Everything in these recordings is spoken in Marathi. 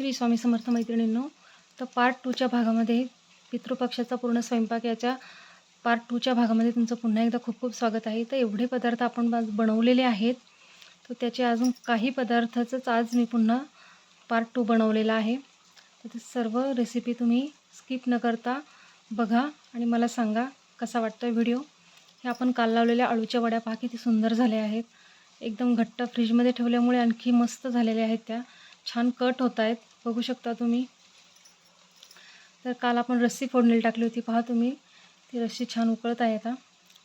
श्री स्वामी समर्थ मैत्रिणींनो तर पार्ट टूच्या भागामध्ये पितृपक्षाचा पूर्ण स्वयंपाक याच्या पार्ट टूच्या भागामध्ये तुमचं पुन्हा एकदा खूप खूप स्वागत आहे. तर एवढे पदार्थ आपण बनवलेले आहेत. तर त्याचे अजून काही पदार्थाचंच आज मी पुन्हा पार्ट टू बनवलेला आहे. तर ते सर्व रेसिपी तुम्ही स्किप न करता बघा आणि मला सांगा कसा वाटतो आहे व्हिडिओ हे आपण काल लावलेल्या अळूच्या वड्या पहा किती सुंदर झाल्या आहेत. एकदम घट्ट फ्रीजमध्ये ठेवल्यामुळे आणखी मस्त झालेल्या आहेत त्या. छान कट होत आहेत. बघू शकता तुम्ही. तर काल आपण रस्सी फोडणीला टाकली होती पहा तुम्ही. ती रस्सी छान उकळत आहे आता.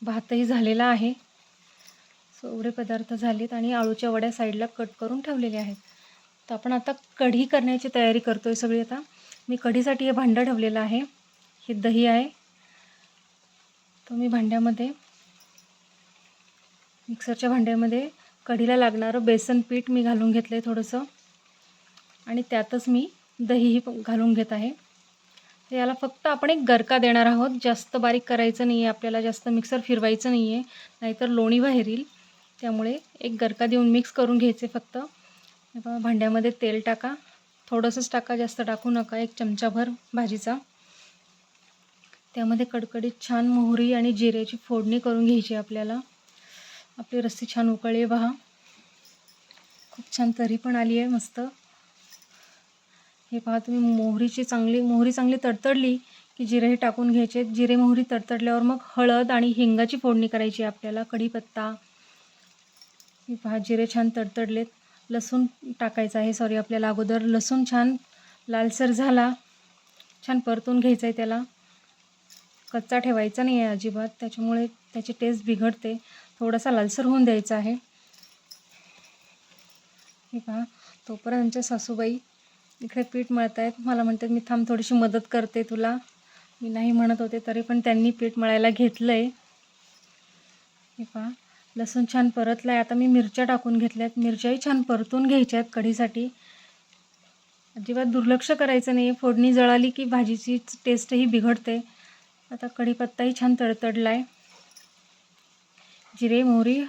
भातही झालेला आहे. सो एवढे पदार्थ झालेत आणि आळूच्या वड्या साईडला कट करून ठेवलेल्या आहेत. तर आपण आता कढी करण्याची तयारी करतो आहे सगळी आता. मी कढीसाठी हे भांडं ठेवलेलं आहे. हे दही आहे. तर मी भांड्यामध्ये मिक्सरच्या भांड्यामध्ये कढीला लागणारं बेसन पीठ मी घालून घेतलं आहे थोडंसं. आणि त्यातच मी दहीही प- घालून घेत आहे. तर याला फक्त आपण एक गरका देणार आहोत. जास्त बारीक करायचं नाही आहे आपल्याला जास्त मिक्सर फिरवायचं नाही आहे नाहीतर लोणी बाहेर येईल त्यामुळे एक गरका देऊन मिक्स करून घ्यायचे फक्त. भांड्यामध्ये तेल टाका. थोडंसंच टाका जास्त टाकू नका. एक चमचाभर भाजीचा. त्यामध्ये कडकडीत छान मोहरी आणि जिऱ्याची फोडणी करून घ्यायची आपल्याला. आपली रस्सी छान उकळी आहे पहा खूप छान तरी पण आली आहे मस्त. हे पहा तुम्ही मोहरीची चांगली मोहरी चांगली तडतडली की जिरेही टाकून घ्यायचे. जिरे मोहरी तडतडल्यावर मग हळद आणि हिंगाची फोडणी करायची आहे आपल्याला कढीपत्ता. हे पहा जिरे छान तडतडलेत. लसूण टाकायचं आहे सॉरी आपल्याला अगोदर. लसूण छान लालसर झाला. छान परतून घ्यायचं आहे त्याला. कच्चा ठेवायचा नाही आहे अजिबात त्याच्यामुळे त्याची टेस्ट बिघडते. थोडासा लालसर होऊन द्यायचा आहे. हे पहा तोपर्यंत आमच्या सासूबाई इकडे पीठ मळत आहेत मला म्हणतात मी थांब थोडीशी मदत करते तुला. मी नाही म्हणत होते तरी पण त्यांनी पीठ मळायला घेतलं आहे हे पहा लसूण छान परतला आहे आता मी मिरच्या टाकून घेतल्या आहेत मिरच्याही छान परतून घ्यायच्या आहेत कढीसाठी. अजिबात दुर्लक्ष करायचं नाही आहे फोडणी जळाली की भाजीची टेस्टही बिघडते. आता कढीपत्ताही छान तडतडला आहे जिरे मोहरी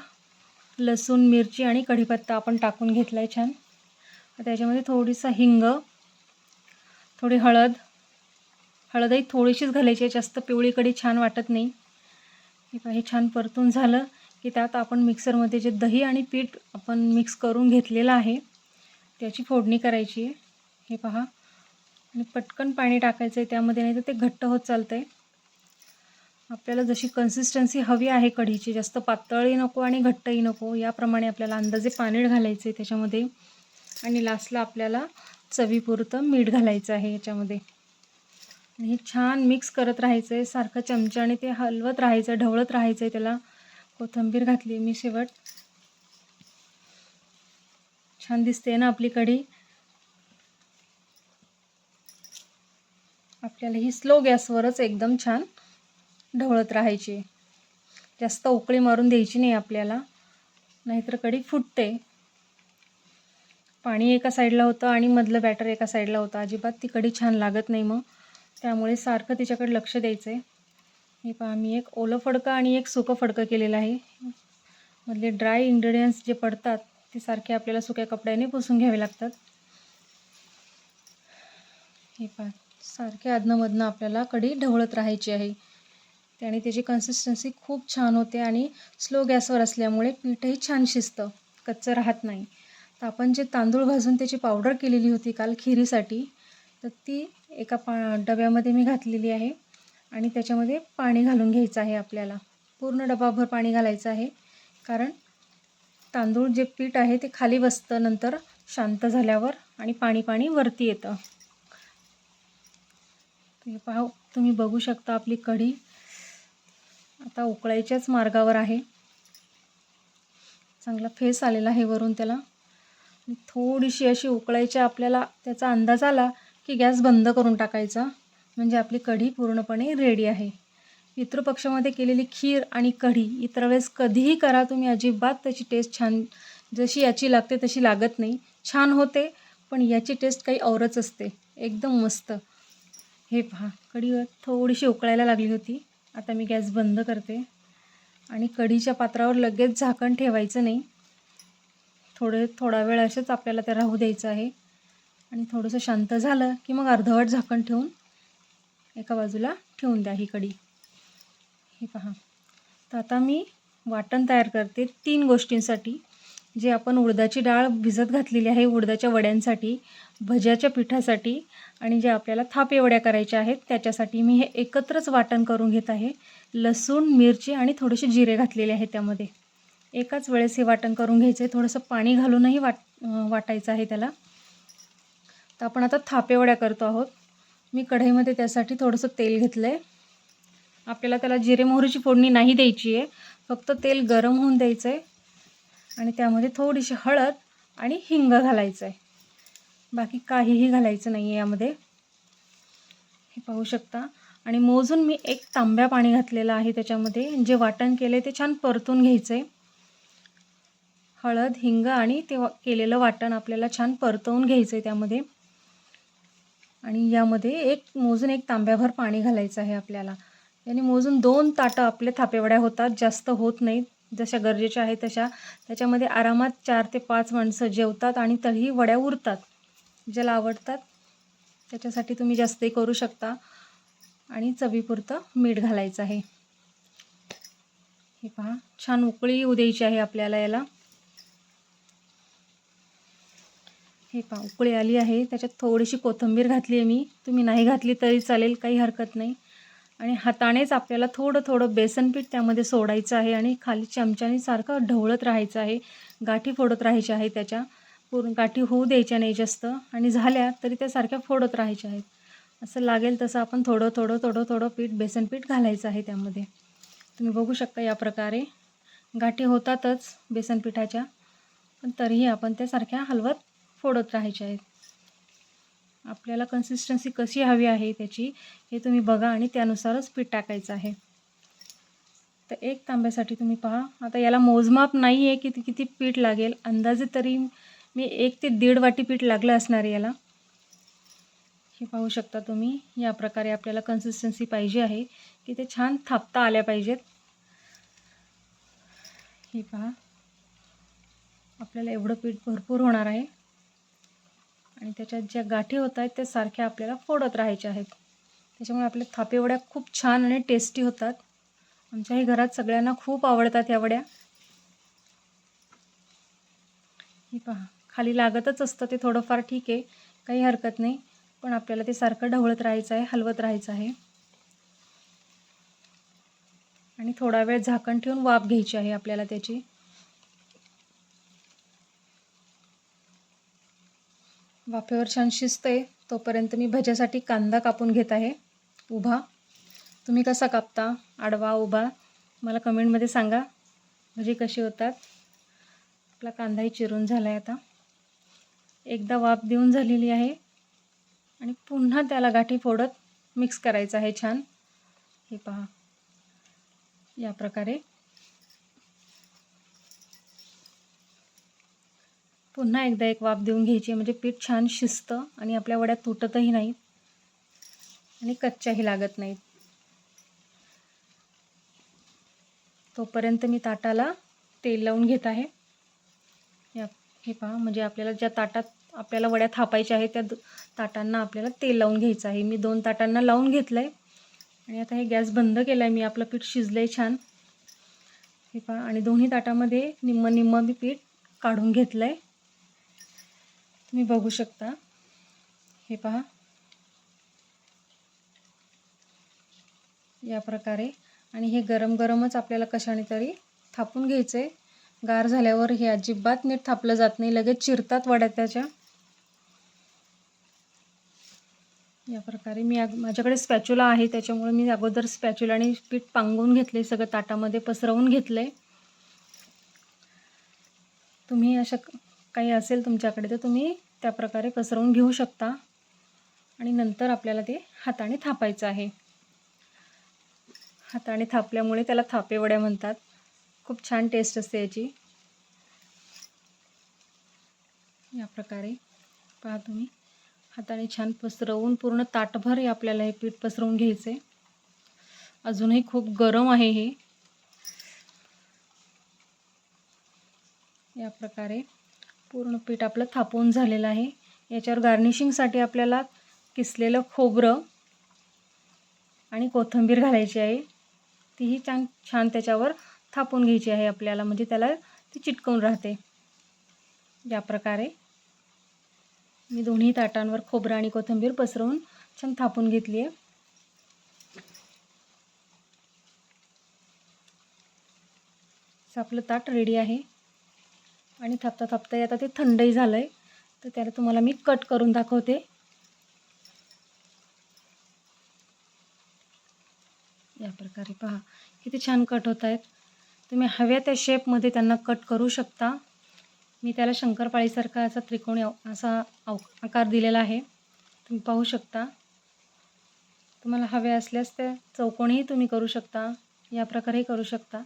लसूण मिरची आणि कढीपत्ता आपण टाकून घेतला आहे छान. त्याच्यामध्ये थोडीसा हिंग थोडी हळद. हळदही थोडीशीच घालायची आहे जास्त पिवळी कढी छान वाटत नाही. हे हे छान परतून झालं की त्यात आपण मिक्सरमध्ये जे दही आणि पीठ आपण मिक्स करून घेतलेलं आहे त्याची फोडणी करायची आहे. हे पहा आणि पटकन पाणी टाकायचं आहे त्यामध्ये नाही तर ते घट्ट होत चालतं आहे आपल्याला जशी कन्सिस्टन्सी हवी आहे कढीची जास्त पातळही नको आणि घट्टही नको याप्रमाणे आपल्याला अंदाजे पाणी घालायचं आहे त्याच्यामध्ये. आणि लास्टला आपल्याला चवीपुरतं मीठ घालायचं आहे याच्यामध्ये. आणि हे छान मिक्स करत राहायचं आहे सारखं चमच्याने ते हलवत राहायचं आहे ढवळत राहायचं आहे त्याला. कोथिंबीर घातली मी शेवट. छान दिसते ना आपली कढी? आपल्याला ही स्लो गॅसवरच एकदम छान ढवळत राहायची. जास्त उकळी मारून द्यायची नाही आपल्याला. नाहीतर कढी फुटते. पाणी एका साईडला होतं आणि मधलं बॅटर एका साईडला होतं. अजिबात ती कढी छान लागत नाही मग. त्यामुळे सारखं तिच्याकडे लक्ष द्यायचं आहे हे पहा मी एक ओलं फडकं आणि एक सुकं फडकं केलेलं आहे. मधले ड्राय इंग्रेडियंट्स जे पडतात ते सारखे आपल्याला सुक्या कपड्याने पुसून घ्यावे लागतात. हे पहा सारखे अधनंमधनं आपल्याला कढी ढवळत राहायची आहे. त्याने त्याची कन्सिस्टन्सी खूप छान होते आणि स्लो गॅसवर असल्यामुळे पीठही छान शिजतं. कच्चं राहत नाही. तर आपण जे तांदूळ भाजून त्याची पावडर केलेली होती काल खिरीसाठी तर ती एका पा डब्यामध्ये मी घातलेली आहे आणि त्याच्यामध्ये पाणी घालून घ्यायचं आहे आपल्याला. पूर्ण डबाभर पाणी घालायचं आहे कारण तांदूळ जे पीठ आहे ते खाली बसतं नंतर शांत झाल्यावर आणि पाणी पाणी वरती येतं. हे पहा तुम्ही बघू शकता आपली कढी. आता उकळायच्याच मार्गावर आहे. चांगला फेस आलेला आहे वरून त्याला. थोडीशी अशी उकळायची आपल्याला त्याचा अंदाज आला की गॅस बंद करून टाकायचा. म्हणजे आपली कढी पूर्णपणे रेडी आहे. पितृपक्षामध्ये केलेली खीर आणि कढी इतर वेळेस कधीही करा तुम्ही. अजिबात त्याची टेस्ट छान जशी याची लागते तशी लागत नाही. छान होते पण याची टेस्ट काही औरच असते. एकदम मस्त. हे पहा कढी थोडीशी उकळायला लागली होती. आता मी गॅस बंद करते. आणि कढीच्या पात्रावर लगेच झाकण ठेवायचं नाही. थोडे थोडा वेळ असेच आपल्याला ते राहू द्यायचं आहे. आणि थोडंसं शांत झालं की मग अर्धवट झाकण ठेवून एका बाजूला ठेवून द्या ही कढी. हे पहा. तर आता मी वाटण तयार करते तीन गोष्टींसाठी. जे आपण उडदाची डाळ भिजत घातलेली आहे उडदाच्या वड्यांसाठी भज्याच्या पिठासाठी आणि जे आपल्याला थापे वड्या करायच्या आहेत त्याच्यासाठी मी हे एकत्रच वाटण करून घेत आहे. लसूण मिरची आणि थोडेसे जिरे घातलेले आहे त्यामध्ये. एकाच वेळेस हे वाटण करून घ्यायचं. आहे थोडंसं पाणी घालूनही वाट वाटायचं आहे त्याला. तर आपण आता थापेवड्या करतो आहोत. मी कढईमध्ये त्यासाठी थोडंसं तेल घेतलं आहे आपल्याला त्याला जिरे मोहरीची फोडणी नाही द्यायची आहे. फक्त तेल गरम होऊन द्यायचं आहे आणि त्यामध्ये थोडीशी हळद आणि हिंग घालायचं आहे बाकी काहीही घालायचं नाही आहे यामध्ये. हे पाहू शकता. आणि मोजून मी एक तांब्या पाणी घातलेलं आहे त्याच्यामध्ये. जे वाटण केलं ते छान परतून घ्यायचं आहे हळद हिंग आणि ते केलेलं वाटण आपल्याला छान परतवून घ्यायचं आहे त्यामध्ये. आणि यामध्ये एक मोजून एक तांब्याभर पाणी घालायचं आहे आपल्याला. याने मोजून दोन ताटं आपले थापेवड्या होतात जास्त होत नाहीत. जशा गरजेच्या आहेत तशा. त्याच्यामध्ये आरामात चार ते पाच माणसं जेवतात आणि तरीही वड्या उरतात. ज्याला आवडतात त्याच्यासाठी तुम्ही जास्तही करू शकता. आणि चवीपुरतं मीठ घालायचं आहे. हे पहा छान उकळी येऊ द्यायची आहे आपल्याला याला. हे पहा उकळी आली आहे. त्याच्यात थोडीशी कोथिंबीर घातली आहे मी. तुम्ही नाही घातली तरी चालेल काही हरकत नाही. आणि हातानेच आपल्याला थोडं थोडं बेसन पीठ त्यामध्ये सोडायचं आहे आणि खाली चमच्याने सारखं ढवळत राहायचं आहे. गाठी फोडत राहायच्या आहे त्याच्या. पूर्ण गाठी होऊ द्यायच्या नाही जास्त. आणि झाल्या तरी त्या सारख्या फोडत राहायच्या आहेत. असं लागेल तसं आपण थोडं थोडं थोडं थोडं पीठ बेसन पीठ घालायचं आहे त्यामध्ये. तुम्ही बघू शकता या प्रकारे. गाठी होतातच बेसन पिठाच्या. पण तरीही आपण त्या सारख्या हलवत फोडत राहायचे आहेत. आपल्याला कन्सिस्टन्सी कशी हवी आहे त्याची हे तुम्ही बघा आणि त्यानुसारच पीठ टाकायचं आहे. तर एक तांब्यासाठी तुम्ही पहा. आता याला मोजमाप नाही आहे किती किती पीठ लागेल. अंदाजे तरी मी एक ते दीड वाटी पीठ लागलं असणार आहे याला. हे पाहू शकता तुम्ही. या प्रकारे आपल्याला कन्सिस्टन्सी पाहिजे आहे की ते छान थापता आल्या पाहिजेत. हे पहा. आपल्याला एवढं पीठ भरपूर होणार आहे. आणि त्याच्यात ज्या गाठी होत आहेत त्या सारख्या आपल्याला फोडत राहायच्या आहेत. त्याच्यामुळे आपल्या थापेवड्या खूप छान आणि टेस्टी होतात. आमच्याही घरात सगळ्यांना खूप आवडतात या वड्या. ही पहा खाली लागतच असतं ते थोडंफार ठीक आहे काही हरकत नाही. पण आपल्याला ते सारखं ढवळत राहायचं आहे हलवत राहायचं आहे. आणि थोडा वेळ झाकण ठेवून वाफ घ्यायची आहे आपल्याला त्याची. वाफेवर छान शिजते तोपर्यंत मी भज्यासाठी कांदा कापून घेत आहे. उभा. तुम्ही कसा कापता? आडवा उभा. मला कमेंटमध्ये सांगा. भजी कशी होतात? आपला कांदाही चिरून झाला आहे आता. एकदा वाफ देऊन झालेली आहे. आणि पुन्हा त्याला गाठी फोडत मिक्स करायचं आहे छान. हे पहा. या प्रकारे. पुन्हा एकदा एक वाफ देऊन घ्यायची म्हणजे पीठ छान शिजतं आणि आपल्या वड्या तुटतही नाहीत आणि कच्च्याही लागत नाहीत. तोपर्यंत मी ताटाला तेल लावून घेत आहे. या हे पहा म्हणजे आपल्याला ज्या ताटात आपल्याला वड्या थापायच्या आहेत त्या ताटांना आपल्याला तेल लावून घ्यायचं आहे. मी दोन ताटांना लावून घेतलं आहे आणि आता हे गॅस बंद केला आहे मी आपलं पीठ शिजलं आहे छान. हे पहा आणि दोन्ही ताटामध्ये निम्म निम्म मी पीठ काढून घेतलं आहे तुम्ही बघू शकता. हे पहा. या प्रकारे. आणि हे गरम गरमच आपल्याला कशाने तरी थापून घ्यायचं आहे गार झाल्यावर हे अजिबात नीट थापलं जात नाही. लगेच चिरतात वड्या त्याच्या या प्रकारे मी माझ्याकडे स्पॅच्युला आहे. त्याच्यामुळे मी अगोदर स्पॅच्युलाने पीठ पांगवून घेतले सगळं ताटामध्ये पसरवून घेतलं आहे तुम्ही अशा काही असेल तुमच्याकडे तर तुम्ही त्या प्रकारे पसरवून घेऊ शकता. आणि नंतर आपल्याला ते हाताने थापायचं आहे. हाताने थापल्यामुळे त्याला थापेवड्या म्हणतात. खूप छान टेस्ट असते याची. या प्रकारे पहा तुम्ही. हाताने छान पसरवून पूर्ण ताटभर हे आपल्याला हे पीठ पसरवून घ्यायचं आहे अजूनही खूप गरम आहे हे. या प्रकारे पूर्ण पीठ आपलं थापून झालेलं आहे. याच्यावर गार्निशिंगसाठी आपल्याला किसलेलं खोबरं आणि कोथिंबीर घालायची आहे. तीही छान छान त्याच्यावर थापून घ्यायची आहे आपल्याला म्हणजे त्याला ती चिटकवून राहते. या प्रकारे मी दोन्ही ताटांवर खोबरं आणि कोथिंबीर पसरवून छान थापून घेतली आहे. आपलं ताट रेडी आहे. आणि थापता थापता आता ते थंडही झालं आहे तर त्याला तुम्हाला मी कट करून दाखवते. या प्रकारे पहा किती छान कट होत आहेत. तुम्ही हव्या त्या शेपमध्ये त्यांना कट करू शकता. मी त्याला शंकरपाळीसारखा असा त्रिकोणी असा आव आकार दिलेला आहे. तुम्ही पाहू शकता. तुम्हाला हवे असल्यास त्या चौकोणीही तुम्ही करू शकता. या प्रकारेही करू शकता.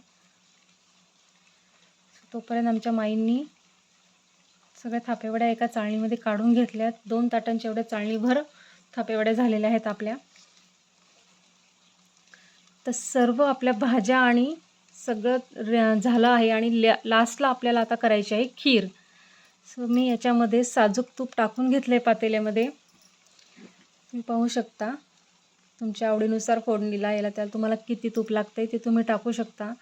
तोपर्यंत आमच्या माईंनी सगळ्या थापेवड्या एका चाळणीमध्ये काढून घेतल्यात. दोन ताटांच्या एवढ्या चाळणीभर थापेवड्या झालेल्या आहेत आपल्या. तर सर्व आपल्या भाज्या आणि सगळं र- झालं आहे आणि ल्या लास्टला आपल्याला आता करायची आहे खीर. सो मी याच्यामध्ये साजूक तूप टाकून घेतलं आहे पातेल्यामध्ये. तुम्ही पाहू शकता. तुमच्या आवडीनुसार फोडणीला याला त्याला तुम्हाला किती तूप लागतं आहे ते तुम्ही टाकू शकता.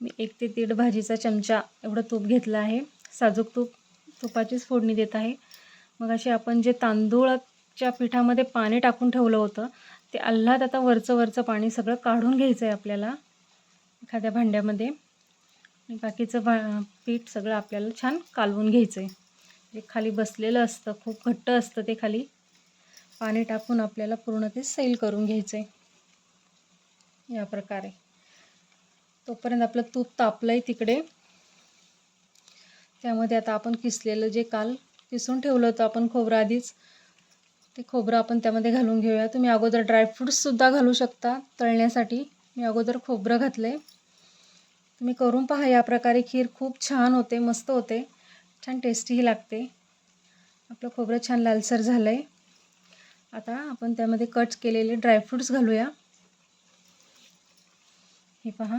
मी एक ते दीड भाजीचा चमचा एवढं तूप घेतलं आहे. साजूक तूप तुपाचीच फोडणी देत आहे. मग असे आपण जे तांदूळाच्या पिठामध्ये पाणी टाकून ठेवलं होतं ते आल्हाद आता वरचं वरचं पाणी सगळं काढून घ्यायचं आहे आपल्याला एखाद्या भांड्यामध्ये. आणि बाकीचं भा पीठ सगळं आपल्याला छान कालवून घ्यायचं आहे जे खाली बसलेलं असतं खूप घट्ट असतं ते खाली पाणी टाकून आपल्याला पूर्ण ते सैल करून घ्यायचं आहे या प्रकारे. तोपर्यंत आपलं तूप तापलं आहे तिकडे. त्यामध्ये आता आपण किसलेलं जे काल किसून ठेवलं होतं आपण खोबरं आधीच ते खोबरं आपण त्यामध्ये घालून घेऊया. तुम्ही अगोदर ड्रायफ्रूट्ससुद्धा घालू शकता तळण्यासाठी. मी अगोदर खोबरं घातलं आहे तुम्ही करून पहा या प्रकारे खीर खूप छान होते मस्त होते. छान टेस्टीही लागते. आपलं खोबरं छान लालसर झालं आहे आता आपण त्यामध्ये कट केलेले ड्रायफ्रूट्स घालूया. हे पहा.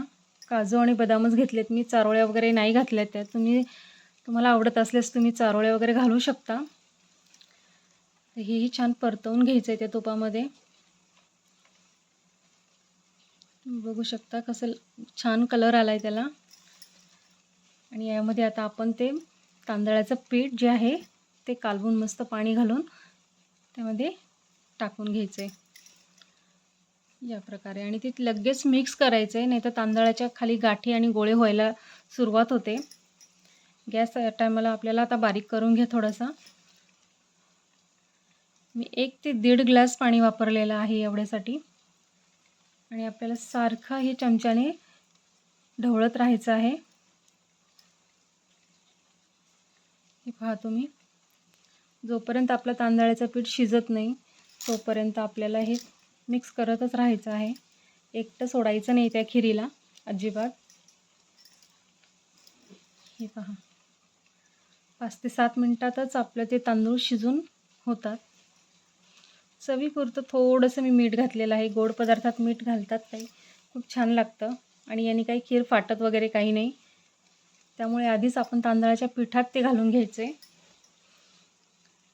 काजू आणि बदामच घेतलेत मी. चारोळ्या वगैरे नाही घातल्यात त्या. तुम्ही तुम्हाला आवडत असल्यास तुम्ही चारोळ्या वगैरे घालू शकता. हेही छान परतवून घ्यायचं आहे त्या तुपामध्ये. तुम्ही बघू शकता कसं छान कलर आला आहे त्याला. आणि यामध्ये आता आपण ते तांदळाचं पीठ जे आहे ते कालवून मस्त पाणी घालून त्यामध्ये टाकून घ्यायचं आहे या प्रकारे. आणि ते लगेच मिक्स करायचं आहे नाही तर तांदळाच्या खाली गाठी आणि गोळे व्हायला सुरुवात होते. गॅस टायमाला आपल्याला आता बारीक करून घ्या थोडासा. मी एक ते दीड ग्लास पाणी वापरलेलं आहे एवढ्यासाठी. आणि आपल्याला सारखं हे चमच्याने ढवळत राहायचं आहे. हे पहा तुम्ही. जोपर्यंत आपलं तांदळाचं पीठ शिजत नाही तोपर्यंत आपल्याला हे मिक्स करतच राहायचं आहे. एकटं सोडायचं नाही त्या खिरीला. अजिबात. हे पहा. पाच ते सात मिनटातच आपलं ते तांदूळ शिजून होतात. चवीपुरतं थोडंसं मी मीठ घातलेलं आहे. गोड पदार्थात मीठ घालतात काही खूप छान लागतं. आणि याने काही खीर फाटत वगैरे काही नाही. त्यामुळे आधीच आपण तांदळाच्या पिठात ते घालून घ्यायचे.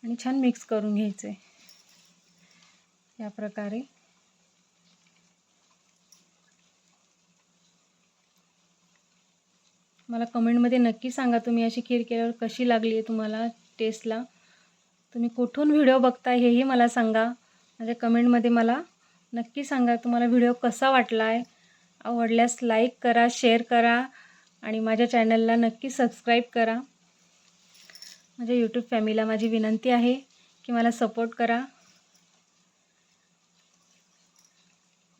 आणि छान मिक्स करून घ्यायचे. या प्रकारे. मला कमेंटमध्ये नक्की सांगा तुम्ही अशी खीर केल्यावर कशी लागली आहे तुम्हाला टेस्टला तुम्ही कुठून व्हिडिओ बघताय हेही मला सांगा. माझ्या कमेंटमध्ये मला नक्की सांगा तुम्हाला व्हिडिओ कसा वाटला आहे आवडल्यास लाईक करा शेअर करा आणि माझ्या चॅनलला नक्की सबस्क्राईब करा. माझ्या यूट्यूब फॅमिलीला माझी विनंती आहे की मला सपोर्ट करा.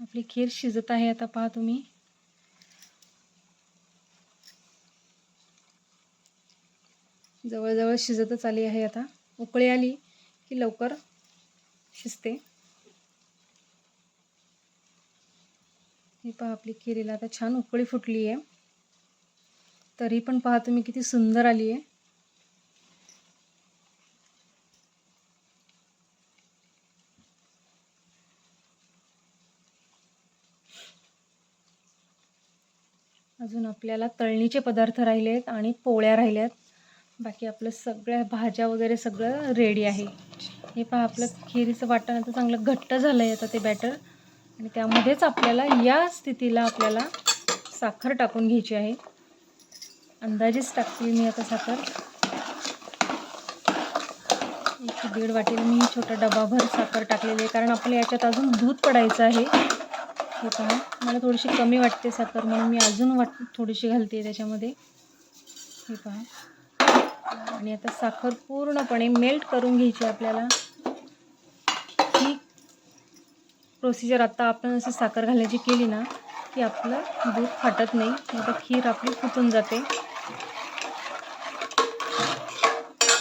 आपली खीर शिजत आहे आता पहा तुम्ही. जवळजवळ शिजतच आली आहे आता. उकळी आली की लवकर शिजते. ही पहा आपली खिरीला आता छान उकळी फुटली आहे. तरी पण पहा तुम्ही किती सुंदर आली आहे. अजून आपल्याला तळणीचे पदार्थ राहिले आहेत आणि पोळ्या राहिल्या आहेत बाकी आपलं सगळ्या भाज्या वगैरे सगळं रेडी आहे. हे पहा आपलं खिरीचं वाटण आता चांगलं घट्ट झालं आहे आता ते बॅटर आणि त्यामध्येच आपल्याला या स्थितीला आपल्याला साखर टाकून घ्यायची आहे. अंदाजेच टाकते मी आता साखर. एक दीड वाटेल मी छोटा डबाभर साखर टाकलेली आहे. कारण आपल्या याच्यात अजून दूध पडायचं आहे. हे पहा मला थोडीशी कमी वाटते साखर म्हणून मी अजून वाट थोडीशी घालते त्याच्यामध्ये. हे पहा. आणि आता साखर पूर्णपणे मेल्ट करून घ्यायची आपल्याला. ही प्रोसिजर आता आपण असं साखर घालायची केली ना की आपलं दूध फाटत नाही. आता खीर आपली फुटून जाते.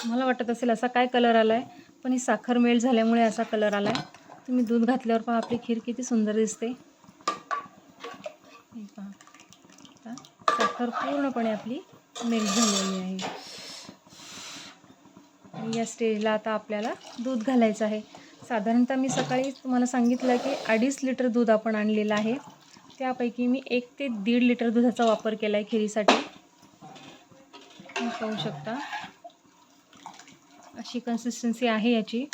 मला वाटत असेल असा काय कलर आला आहे पण ही साखर मेल्ट झाल्यामुळे असा कलर आला आहे तुम्ही दूध घातल्यावर पहा आपली खीर किती सुंदर दिसते. पहा. आता साखर पूर्णपणे आपली मेल्ट झालेली आहे. या स्टेजला आता आपल्याला दूध घालायचं आहे. साधारणतः मी सकाळी तुम्हाला सांगितलं की अडीच लिटर दूध आपण आणलेलं आहे. त्यापैकी मी एक ते दीड लिटर दुधाचा वापर केला आहे खिरीसाठी पाहू शकता. अशी कन्सिस्टन्सी आहे याची.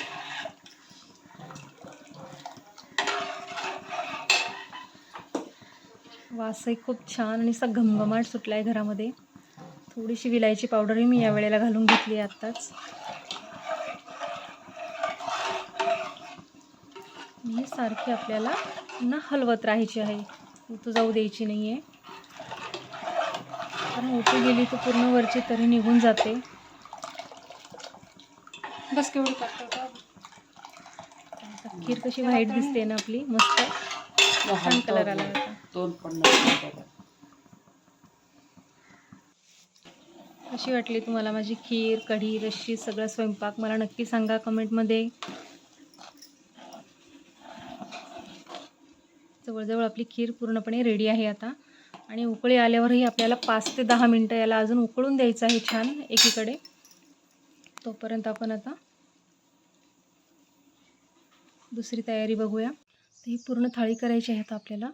वासही खूप छान आणि असा घमघमाट सुटला आहे घरामध्ये. थोडीशी विलायची पावडरही मी या वेळेला घालून घेतली आहे आत्ताच. ही सारखी आपल्याला पुन्हा हलवत राहायची आहे. उतू जाऊ द्यायची नाही आहे कारण उतू गेली तर पूर्ण वरची तरी निघून जाते. बस केवढी खीर कशी व्हाईट दिसते ना आपली मस्त. छान कलर आला होता. कशी वाटली तुम्हाला माझी खीर कढी रशी सगळं स्वयंपाक? मला नक्की सांगा कमेंटमध्ये. जवळजवळ आपली खीर पूर्णपणे रेडी आहे आता. आणि उकळी आल्यावरही आपल्याला पाच ते दहा मिनटं याला अजून उकळून द्यायचं आहे छान एकीकडे. तोपर्यंत आपण आता दुसरी तयारी बघूया. तर ही पूर्ण थाळी करायची आहे आता आपल्याला.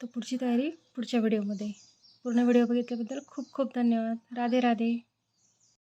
तर पुढची तयारी पुढच्या व्हिडिओमध्ये पूर्ण व्हिडिओ बघितल्याबद्दल खूप खूप धन्यवाद. राधे राधे.